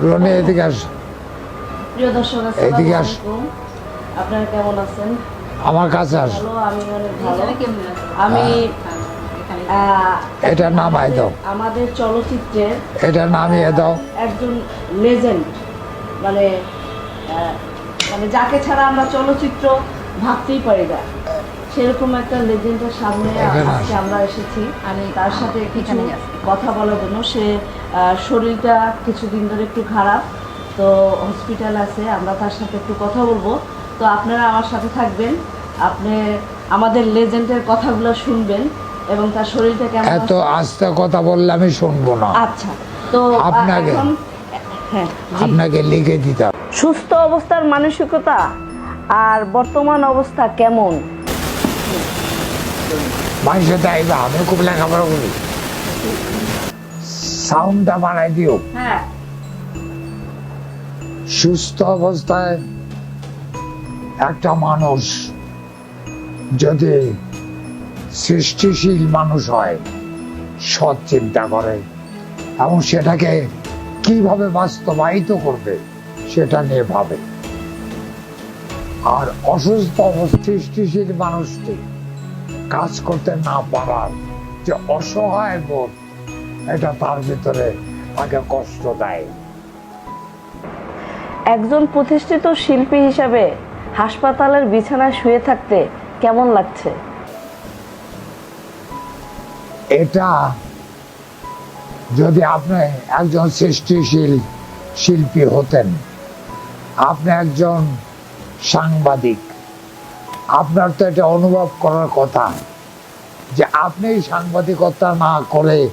রনি এদিকে আস। প্রিয় দর্শক এদিকে আস। আপনারা কেমন আছেন? আমার কাছে আস। আমি অনেক ভালো। আমি হ্যাঁ। এটা নামাই দাও। আমাদের চলচ্চিত্রের এটা নামিয়ে দাও। একজন লেজেন্ড মানে মানে যাকে ছাড়া আমরা চলচ্চিত্র ভাবতেই পারি না। সেরকম একটা লেজেন্ডের সামনে আজকে আমরা এসেছি। আমি তার সাথে কিছু কথা বলার জন্য। সে শরীরটা কিছুদিন ধরে একটু খারাপ তো হসপিটাল আছে আমরা তার সাথে একটু কথা বলব। তো আপনারা আমার সাথে থাকবেন। আপনি আমাদের লেজেন্ডের কথাগুলো শুনবেন এবং তার শরীরটা কেমন এত। আস্তে কথা বললে আমি শুনব না। আচ্ছা তো আপনাকে- হ্যাঁ আপনাকে লিখে দিতে হবে। সুস্থ অবস্থার মানসিকতা আর বর্তমান অবস্থা কেমন? মানুষের আমি খুব লেখাপড়া করি। সাউন্ডটা বানাই দিও। হ্যাঁ। সুস্থ অবস্থায় একটা মানুষ যদি সৃষ্টিশীল মানুষ হয় সৎ চিন্তা করে। এবং সেটাকে কীভাবে বাস্তবায়িত করবে সেটা নিয়ে ভাবে। আর অসুস্থ সৃষ্টিশীল মানুষটি কাজ করতে না পারার যে অসহায় বোধ এটা তার ভিতরে তাকে কষ্ট দেয়। একজন প্রতিষ্ঠিত শিল্পী হিসাবে হাসপাতালের বিছানায় শুয়ে থাকতে কেমন লাগছে? এটা যদি আপনি একজন সৃষ্টিশীল শিল্পী হতেন আপনি একজন সাংবাদিক। আপনার তো এটা অনুভব করার কথা যে আপনি সাংবাদিকতা না করে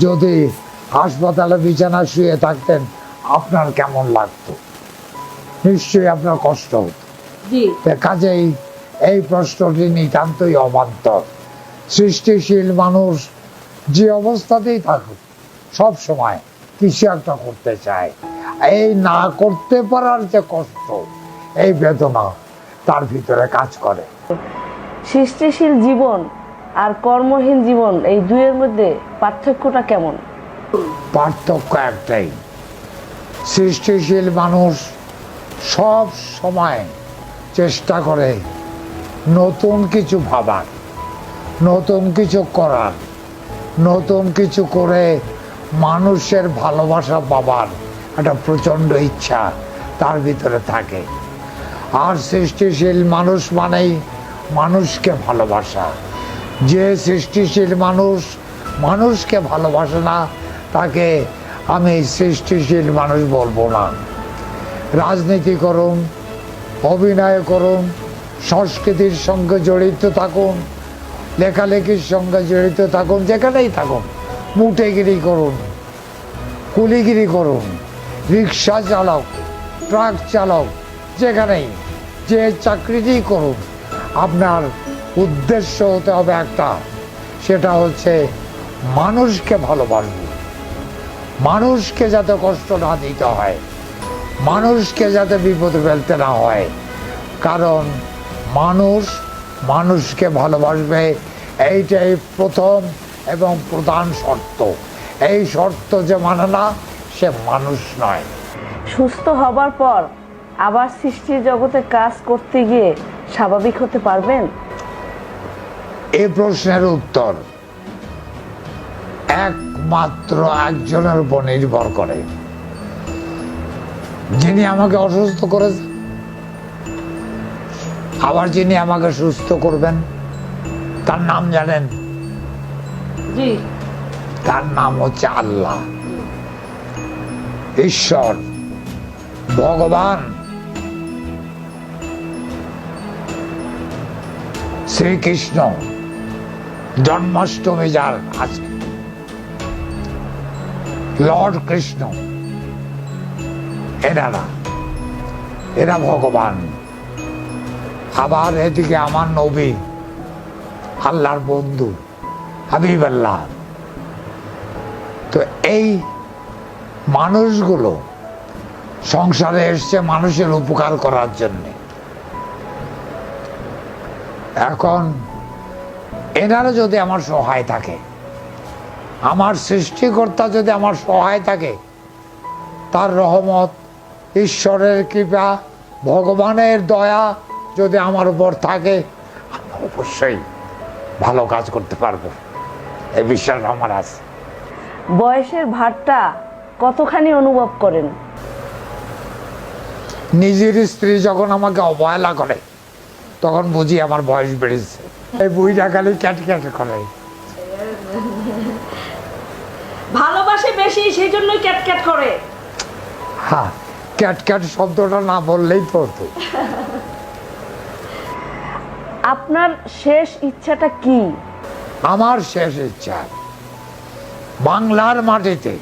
যদি হাসপাতালে বিছানা শুয়ে থাকতেন আপনার কেমন লাগতো? নিশ্চয়ই আপনার কষ্ট হতো। কাজেই এই প্রশ্নটি নিতান্তই অবান্তর। সৃষ্টিশীল মানুষ যে অবস্থাতেই থাকুক সব সময় কিছু একটা করতে চায়। এই না করতে পারার যে কষ্ট এই বেদনা তার ভিতরে কাজ করে। সৃষ্টিশীল জীবন আর কর্মহীন জীবন এই দুইয়ের মধ্যে পার্থক্যটা কেমন? পার্থক্য একটাই সৃষ্টিশীল মানুষ সব সময় চেষ্টা করে নতুন কিছু ভাবার নতুন কিছু করার নতুন কিছু করে মানুষের ভালোবাসা পাবার একটা প্রচণ্ড ইচ্ছা তার ভিতরে থাকে। আর সৃষ্টিশীল মানুষ মানেই মানুষকে ভালোবাসা। যে সৃষ্টিশীল মানুষ মানুষকে ভালোবাসে না, তাকে আমি সৃষ্টিশীল মানুষ বলব না। রাজনীতি করুন, অভিনয় করুন, সংস্কৃতির সঙ্গে জড়িত থাকুন, লেখালেখির সঙ্গে জড়িত থাকুন, যেখানেই থাকুন, মুটেগিরি করুন, কুলিগিরি করুন, রিক্সা চালক ট্রাক চালক যেখানেই যে চাকরিটি করুন, আপনার উদ্দেশ্য হতে হবে একটা। সেটা হচ্ছে মানুষকে ভালোবাসবো মানুষকে যাতে কষ্ট না দিতে হয়, মানুষকে যাতে বিপদে ফেলতে না হয়। কারণ মানুষ মানুষকে ভালোবাসবে, এইটাই প্রথম এবং প্রধান শর্ত। এই শর্ত যে মানে না, সে মানুষ নয়। সুস্থ হবার পর আবার সৃষ্টির জগতে কাজ করতে গিয়ে স্বাভাবিক হতে পারবেন? এ প্রশ্নের উত্তর একমাত্র একজনের উপর নির্ভর করে। যিনি আমাকে অসুস্থ করেছেন আবার যিনি আমাকে সুস্থ করবেন তার নাম জানেন? জি। তার নাম হচ্ছে আল্লাহ। ঈশ্বর ভগবান। শ্রীকৃষ্ণ জন্মাষ্টমী যার আজকে। লর্ড কৃষ্ণ এনারা এরা ভগবান, আবার এদিকে আমার নবী, আল্লাহর বন্ধু হাবিব আল্লাহ তো এই মানুষগুলো সংসারে এসছে মানুষের উপকার করার জন্য। এখন এনারা যদি আমার সহায় থাকে আমার সৃষ্টিকর্তা যদি আমার সহায় থাকে তার রহমত ঈশ্বরের কৃপা ভগবানের দয়া যদি আমার উপর থাকে আমি অবশ্যই ভালো কাজ করতে পারব। এই বিশ্বাস আমার আছে। বয়সের ভারটা কতখানি অনুভব করেন? নিজের স্ত্রী যখন আমাকে অবহেলা করে তখন বুঝি আমার বয়স বেড়েছে। এই বুড়িটা খালি ক্যাট ক্যাট করে। ভালোবাসে বেশি সেই জন্যই ক্যাট ক্যাট করে। হ্যাঁ ক্যাট ক্যাট শব্দটা না বললেই তো হতো আপনার শেষ ইচ্ছাটা কি? আমার শেষ ইচ্ছা বাংলার মাটিতে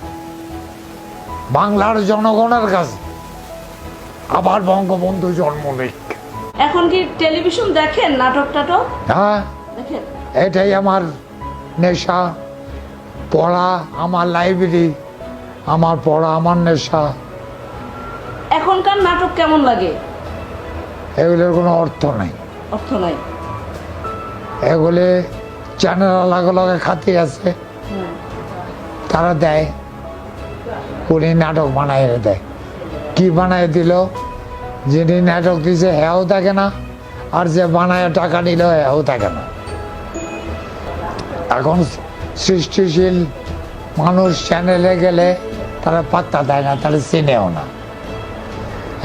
বাংলার জনগণের কাছে আবার বঙ্গবন্ধু জন্ম নিক। এখন কি টেলিভিশন দেখেন নাটক টাটক? হ্যাঁ। দেখেন। এটাই আমার নেশা। পড়া আমার লাইব্রেরি আমার পড়া আমার নেশা। এখনকার নাটক কেমন লাগে? এগুলোর কোনো অর্থ নেই। অর্থ নাই। এগুলি চ্যানেল আলাদা আলাদা খাতি আছে। তারা দেয়। উনি নাটক বানাই দেয়। কি বানায় দিল? যিনি নাটক দিছে হেও থাকে না আর যে বানায় টাকা নিল হেও থাকে না। এখন সৃষ্টিশীল মানুষ চ্যানেলে গেলে তারা পাত্তা দেয় না তারা চিনেও না।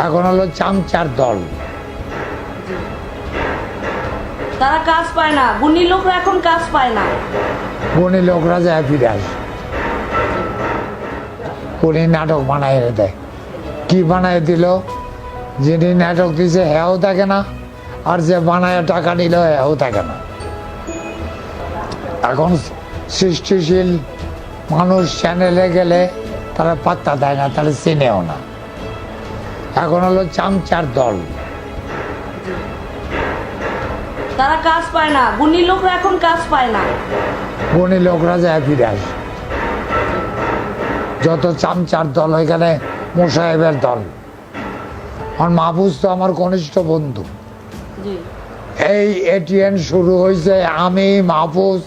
এখন হলো চামচার দল। তারা কাজ পায় না গুণী লোকরা এখন কাজ পায় না। গুণী লোকরা যায় ফিরে আসে। উনি নাটক বানাই দেয়। কি বানায় দিল? যিনি নাটক দিছে হেও থাকে না আর যে বানায় টাকা নিল হেও থাকে না। এখন সৃষ্টিশীল মানুষ চ্যানেলে গেলে তারা পাত্তা দেয় না তারা চিনেও না। এখন হলো চামচার দল। তারা কাজ পায় না গুণী লোকরা এখন কাজ পায় না। গুণী লোকরা যায় ফিরে আসে যত চামচার দল ওইখানে মোসাহেবের দল। আর মাহবুজ তো আমার ঘনিষ্ঠ বন্ধু। এই এটিএন শুরু হয়েছে আমি মাহফুজ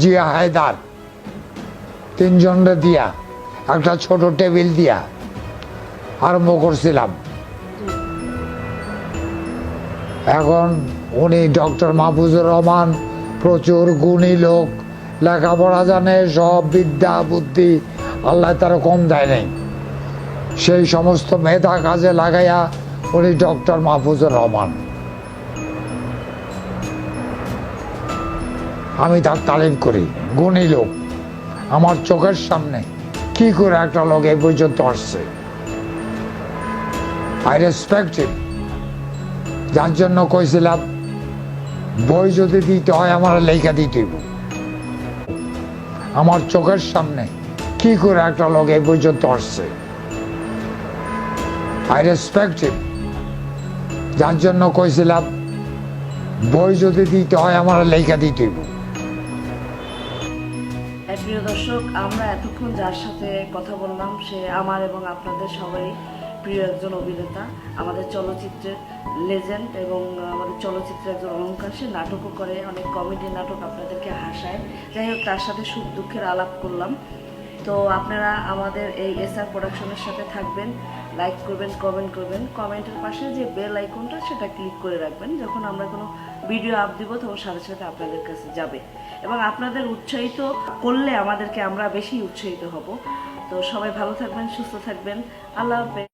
জিয়া হায়দার তিনজনরে দিয়া একটা ছোট টেবিল দিয়া আরম্ভ করছিলাম। এখন উনি ডক্টর মাহফুজুর রহমান প্রচুর গুণী লোক লেখাপড়া জানে সব বিদ্যা বুদ্ধি আল্লাহ তারা কম দেয় নাই। সেই সমস্ত মেধা কাজে লাগাইয়া উনি ডক্টর মাহফুজুর রহমান। আমি তার তালিম করি, গুণী লোক। আমার চোখের সামনে কি করে একটা লোক এই পর্যন্ত আসছে? আই রেসপেক্ট হিম যার জন্য কইছিলাম, বই যদি দিতে হয় আমার লেখা দিতে। আমার চোখের সামনে কি করে একটা লোক এই পর্যন্ত আসছে? আই রেসপেক্ট হিম যার জন্য কইছিলাম বই যদি দিতে হয় আমার লেখা দিতে হইব। হ্যাঁ, প্রিয় দর্শক আমরা এতক্ষণ যার সাথে কথা বললাম সে আমার এবং আপনাদের সবাই প্রিয় একজন অভিনেতা আমাদের চলচ্চিত্রের লেজেন্ড এবং আমাদের চলচ্চিত্রের একজন অলঙ্কার সে নাটকও করে অনেক কমেডি নাটক আপনাদেরকে হাসায়। যাই হোক তার সাথে সুখ দুঃখের আলাপ করলাম। তো আপনারা আমাদের এই এসআর প্রোডাকশনের সাথে থাকবেন লাইক করবেন কমেন্ট করবেন কমেন্টের পাশে যে বেল আইকনটা সেটা ক্লিক করে রাখবেন, যখন আমরা কোনো ভিডিও আপ দিব, তখন সাথে সাথে আপনাদের কাছে যাবে। এবং আপনাদের উৎসাহিত করলে আমাদেরকে আমরা বেশি উৎসাহিত হব। তো সবাই ভালো থাকবেন, সুস্থ থাকবেন। আল্লাহ হাফেজ।